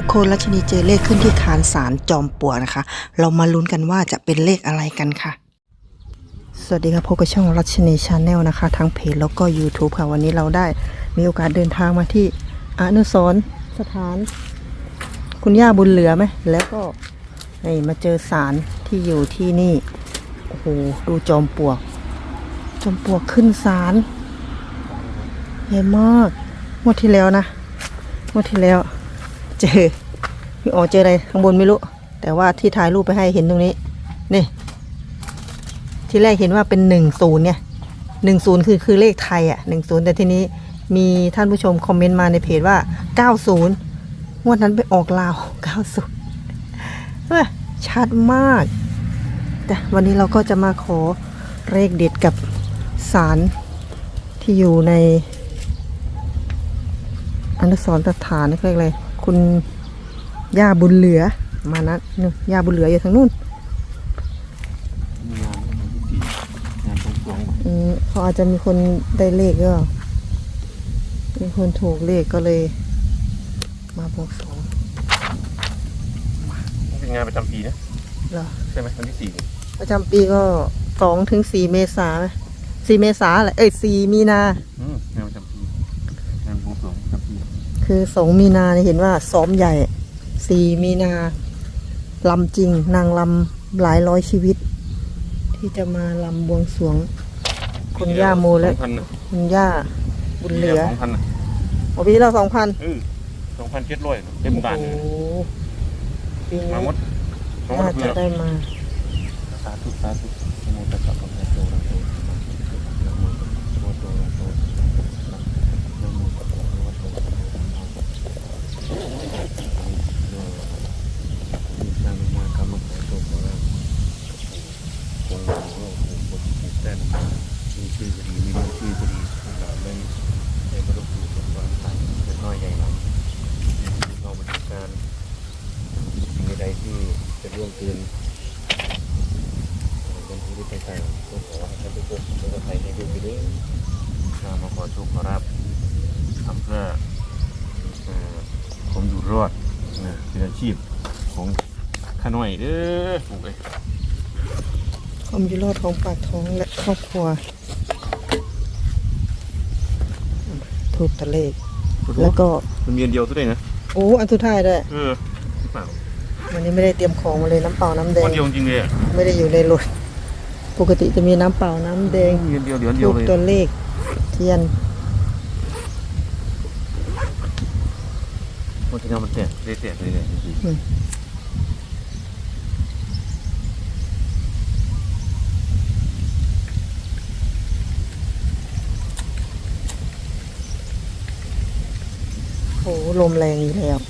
ทุกคนรัชนีเจอเลขขึ้นที่คานสารจอมปลวนะคะ เรามาลุ้นกันว่าจะเป็นเลขอะไรกันค่ะ สวัสดีครับพบกับช่องรัชนีชาแนลนะคะ ทั้งเพจแล้วก็ YouTube ค่ะ วันนี้เราได้มีโอกาสเดินทางมาที่อนุสรสถาน คุณย่าบุญเหลือไหม แล้วก็นี่มาเจอสารที่อยู่ที่นี่ โอ้โห ดูจอมปลวก จอมปลวกขึ้นศาลใหญ่มากงวดที่แล้วนะงวดที่แล้ว เจอพี่อ๋อเจออะไรข้างบนไม่รู้ แต่ว่าที่ถ่ายรูปไปให้เห็นตรงนี้ นี่ ที่แรกเห็นว่าเป็นหนึ่งศูนย์เนี่ยหนึ่งศูนย์คือคือเลขไทยอะหนึ่งศูนย์แต่ทีนี้มีท่านผู้ชมคอมเมนต์มาในเพจว่าเก้าศูนย์งวดนั้นไปออกลาวเก้าศูนย์ชัดมาก แต่วันนี้เราก็จะมาขอเลขเด็ดกับสารที่อยู่ในอนุสรณ์สถานนี่เขาเรียกอะไร คุณย่าบุญเหลือ มานะนู่นย่าบุญเหลืออยู่ทางนู้นมีงานวันที่สี่งานตรงกลางอืมเขาอาจจะมีคนได้เลขก็มีคนถูกเลขก็เลย มาบวกสองเป็นงานประจำปีนะเหรอ ใช่ไหมวันที่สี่ประจำปีก็สองถึงสี่เมษาไหมสี่เมษาแหละเอ้ยสี่มีนา อืมงาน คือสองมีนาเนี่ยเห็นว่าซ้อมใหญ่สี่มีนาลำจริง นางลำหลายร้อยชีวิต ที่จะมาลำบวงสรวง คุณย่าโมและสองพันนะคุณย่าบุญเหลือสองพันนะโอ้ปีเราสองพันเออสองพันเจ็ดร้อยเต็มบ้านเลยโอ้ปีมานี้หมดมาหมดน่าเพื่จะอได้มาสาธุสาธุนะโมตัสสะภะคะวะโตอะระหะโตสัมมาสัมพุทธัสสะนะโมตัสสะภะคะวะโตอะระหะโตนะโมตัสสะภะคะวะโตอะระหะโตมีสร้างมากรรมขอโตขอรับคงหลวงพ่อคงบนคงแต้น มีชื่อก็ดีไม่มีชื่อก็ดียงหลาไม่ได้มารบกวนกับความตายเป็นน้อยใหญ่หลังเราบริการสิ่งใดที่จะล่วงเกินเป็นผู้ที่ไปใส่ก็ขอให้ท่านทุกคนแล้วก็ใส่ให้ดูไปด้วยมามาขอโชคขอรับทำเพื่อผมอยู่รอดนะเป็นอาชีพของข้าน้อยเด้อผมเอ้ย ความอยู่รอดของปากท้องและครอบครัว ถูกตะเลขแล้วก็มันมีอันเดียวตัวเองนะโอ้อันสุดท้ายด้วยเออหรือเปล่าวันนี้ไม่ได้เตรียมของมาเลยน้ำเปล่าน้ำแดอังนเดียวจริงๆเลยอะไม่ได้อยู่ในรถปกติจะมีน้ำเปล่าน้ำแดงมีอันเดียวเดียวอันเดียทูวบเลยตัวเลขเทียนวันที่น้ำมันแตกได้แตกเลยเนี่ย จริงอืมโอ้ลมแรงอีกแล้วๆ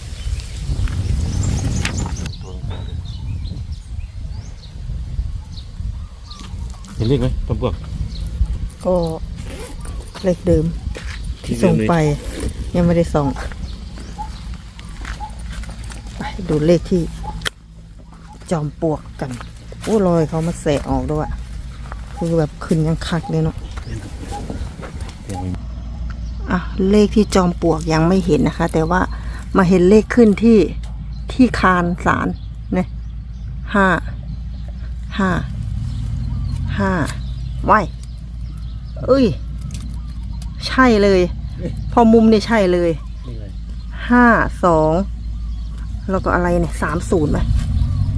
ตัวมันเห็นเลขไหมตัวเปลือกก็เลขเดิม ที่ส่งไป ยังไม่ได้ส่งไปดูเลขที่ จอมปลวกกันโอ้รอยเขามาแสะออกด้วยอะคือแบบขึ้นยังคักเลยเนาะเห็นไหม อะเลขที่จอมปลวกยังไม่เห็นนะคะ แต่ว่ามาเห็นเลขขึ้นที่ที่คานสารเนี่ยห้าห้าห้าว้เอ้ย ใช่เลย พอมุมนี่ใช่เลยห้าสองแล้วก็อะไรเนี่ยสามศูนย์ไหม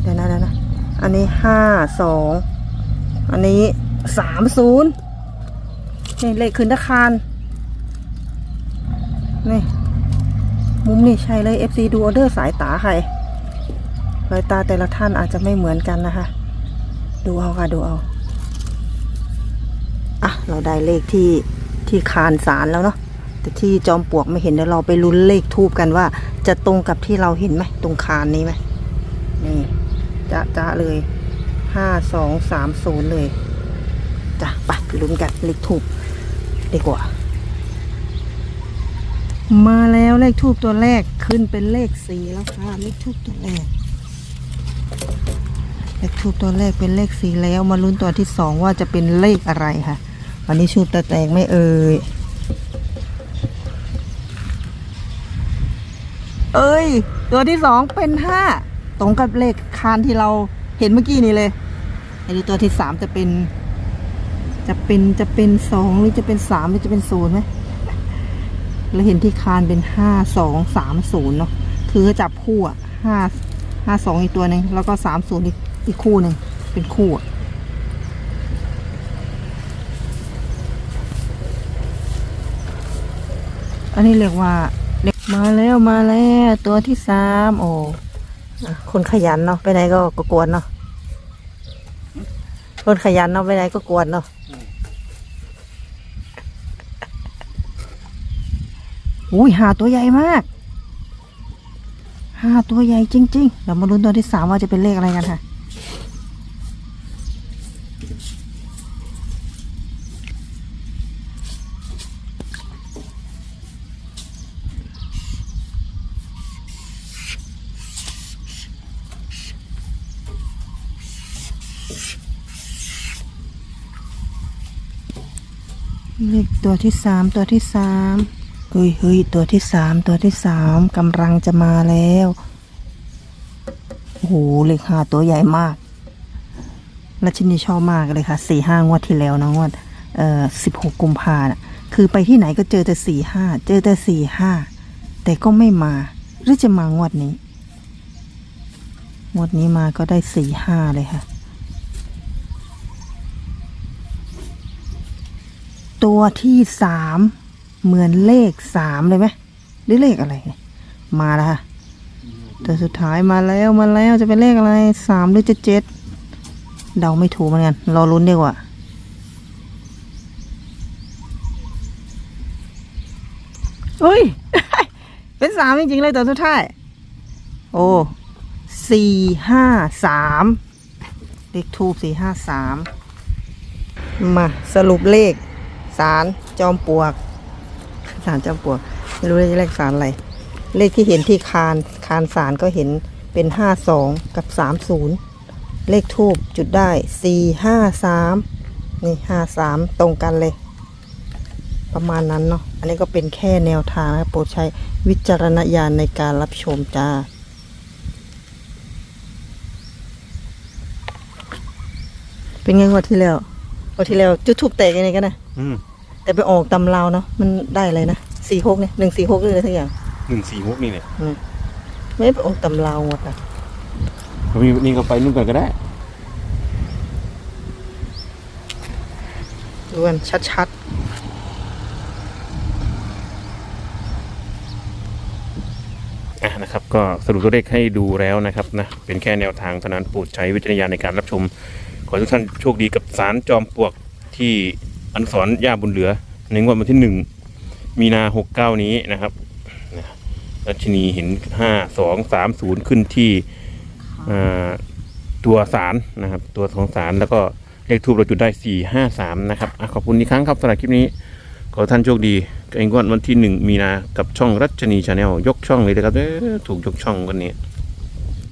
เดี๋ยวนะเดี๋ยวนะ อันนี้ห้าสองอันนี้สามศูนย์นี่เลขขึ้นตะคาร นี่ มุมนี่ใช่เลย FC ดูออเดอร์สายตาใครสายตาแต่ละท่านอาจจะไม่เหมือนกันนะคะ ดูเอาค่ะ ดูเอา อะ เราได้เลขที่ที่คานสารแล้วเนาะแต่ที่จอมปลวกไม่เห็นเดี๋ยวเราไปลุ้นเลขทูบกันว่า จะตรงกับที่เราเห็นไหมตรงคานนี้ไหมนี่จะจะเลยห้าสองสามศูนย์เลยจ้ะไปลุ้นกันเลขทูบดีกว่า มาแล้วเลขทูบตัวแรกขึ้นเป็นเลขสี่แล้วค่ะ เลขทูบตัวแรก เลขทูบตัวแรกเป็นเลขสี่แล้วมาลุ้นตัวที่สองว่าจะเป็นเลขอะไรค่ะ วันนี้ชูตะแตกไม่เอ่ยเอ้ย ตัวที่สองเป็นห้าตรงกับเลขคานที่เราเห็นเมื่อกี้นี่เลยอันนี้ตัวที่สามจะเป็น จะเป็นจะเป็นสองหรือจะเป็นสามหรือจะเป็นศูนย์ไหม เราเห็นที่คานเป็นห้าสองสามศูนย์เนาะคือจับคู่อะห้าห้าสองอีกตัวหนึ่งแล้วก็สามศูนย์อีกอีคู่หนึ่งเป็นคู่อะอันนี้เรียกว่าเด็กมาแล้วมาแล้วตัวที่สามโอ้คนขยันเนาะไปไหนก็ก็กวนเนาะคนขยันเนาะไปไหนก็กวนเนาะ อุ้ยหาตัวใหญ่มากหาตัวใหญ่จริงๆเดี๋ยวมาลุ้นตัวที่สามว่าจะเป็นเลขอะไรกันค่ะเลขตัวที่สามตัวที่สาม เฮ้ยเฮ้ยตัวที่สามตัวที่สามกำลังจะมาแล้วโอ้โหเลขห้าตัวใหญ่มากและชินีชอบมากเลยค่ะสี่ห้างวดที่แล้วนะงวดเอ่อสิบหกกุมภาน่ะ คือไปที่ไหนก็เจอแต่สี่ห้าเจอแต่สี่ห้าแต่ก็ไม่มา หรือจะมางวดนี้ งวดนี้มาก็ได้สี่ห้าเลยค่ะ ตัวที่สาม เหมือนเลขสามเลยไหมหรือเลขอะไรเนี่ยมาแล้วค่ะตัวสุดท้ายมาแล้วมาแล้วจะเป็นเลขอะไรสามหรือจะเจ็ดเดาไม่ถูกเหมือนกันรอลุ้นดีกว่าอุ้ย เป็นสามจริงๆเลยตัวสุดท้าย โอ้สี่ห้าสามเลขทูบสี่ห้าสามมาสรุปเลขสารจอมปลวก สารจอมปลวกไม่รู้เลขสารอะไร เลขที่เห็นที่คานคานสารก็เห็นเป็นห้าสองกับสามศูนย์เลขทูบจุดได้สี่ห้าสามนี่ห้าสามตรงกันเลย ประมาณนั้นเนาะอันนี้ก็เป็นแค่แนวทางนะโปรดใช้วิจารณญาณในการรับชมจ้าเป็นไงงวดที่แล้วงวดที่แล้วจุดทูบแตกยังไงกันนะอืม แต่ไปออกตำราวเนาะมันได้อะไรนะสี่หกเนี่ยหนึ่งสี่หกเลยทุกอย่างหนึ่งสี่หกนี่เนี่ยอืมไม่ไปออกตำราวหมดอะมีนี่ก็ไปนู่นกันก็ได้ดูกันชัดอะนะครับก็สรุปตัวเลขให้ดูแล้วนะครับนะเป็นแค่แนวทางเท่านั้นโปรดใช้วิจารณญาณในการรับชม ขอให้ทุกท่านโชคดีกับสารจอมปลวกที่ อนุสรณ์ย่าบุญเหลือ ในงวดวันที่หนึ่งมีนาหกเก้านี้นะครับนะรัชนีเห็นห้าสองสามศูนย์ขึ้นที่อ่าตัวสารนะครับ ตัวของสารแล้วก็เลขทูบเราจุดได้สี่ห้าสามนะครับอะขอบคุณอีกครั้งครับสำหรับคลิปนี้ ขอให้ท่านโชคดีกับงวดวันที่หนึ่งมีนากับช่องรัชนีชาแนลยกช่องเลยนะครับเด้อถูกยกช่องวันนี้